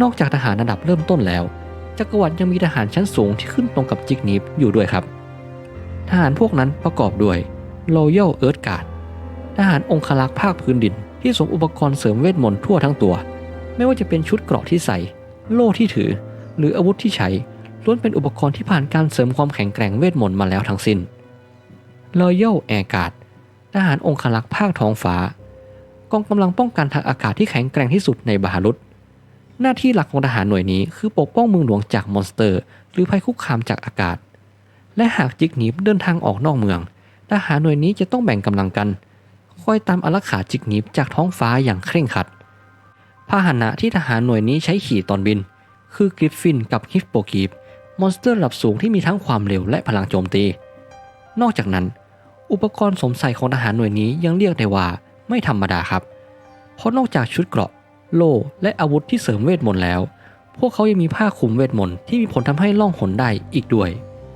นอกจากทหารระดับเริ่มต้นแล้ว จักรวรรดิยังมีทหารชั้นสูงที่ขึ้นตรงกับจิกนีฟอยู่ด้วยครับ ทหารพวกนั้นประกอบด้วย Royal Earth Guard ทหารองคลักษ์ภาคพื้นดิน ที่สวมอุปกรณ์เสริมเวทมนต์ทั่วทั้งตัว ไม่ว่าจะเป็นชุดเกราะที่ใส่ โล่ที่ถือ หรืออาวุธที่ใช้ล้วนเป็นอุปกรณ์ที่ผ่านการเสริมความแข็งแกร่งเวทมนต์มาแล้วทั้งสิ้น Royal Air Guard ทหารองคลักษ์ภาคท้องฟ้ากองกำลังป้องกันทางอากาศที่แข็งแกร่งที่สุดในบาฮารุต หน้าที่หลักของทหารหน่วยนี้คือปกป้องเมืองหลวงจากมอนสเตอร์ หรือภัยคุกคามจากอากาศ และหากจิกหนีบเดินทางออกนอกเมือง ทหารหน่วยนี้จะต้องแบ่งกำลังกัน คอยตามอารักขาจิกหนีบจากท้องฟ้าอย่างเคร่งครัด พาหนะที่ทหารหน่วยนี้ใช้ขี่ตอนบิน คือกริฟฟินกับฮิปโปกีบมอนสเตอร์ระดับสูงที่มีทั้งความเร็วและพลังโจมตี นอกจากนั้น อุปกรณ์สมใส่ของทหารหน่วยนี้ยังเรียกได้ว่าไม่ธรรมดาครับ เพราะนอกจากชุดเกราะ โล่และอาวุธที่เสริมเวทมนต์แล้ว พวกเขายังมีผ้าคลุมเวทมนต์ที่มีผลทำให้ล่องหนได้อีกด้วย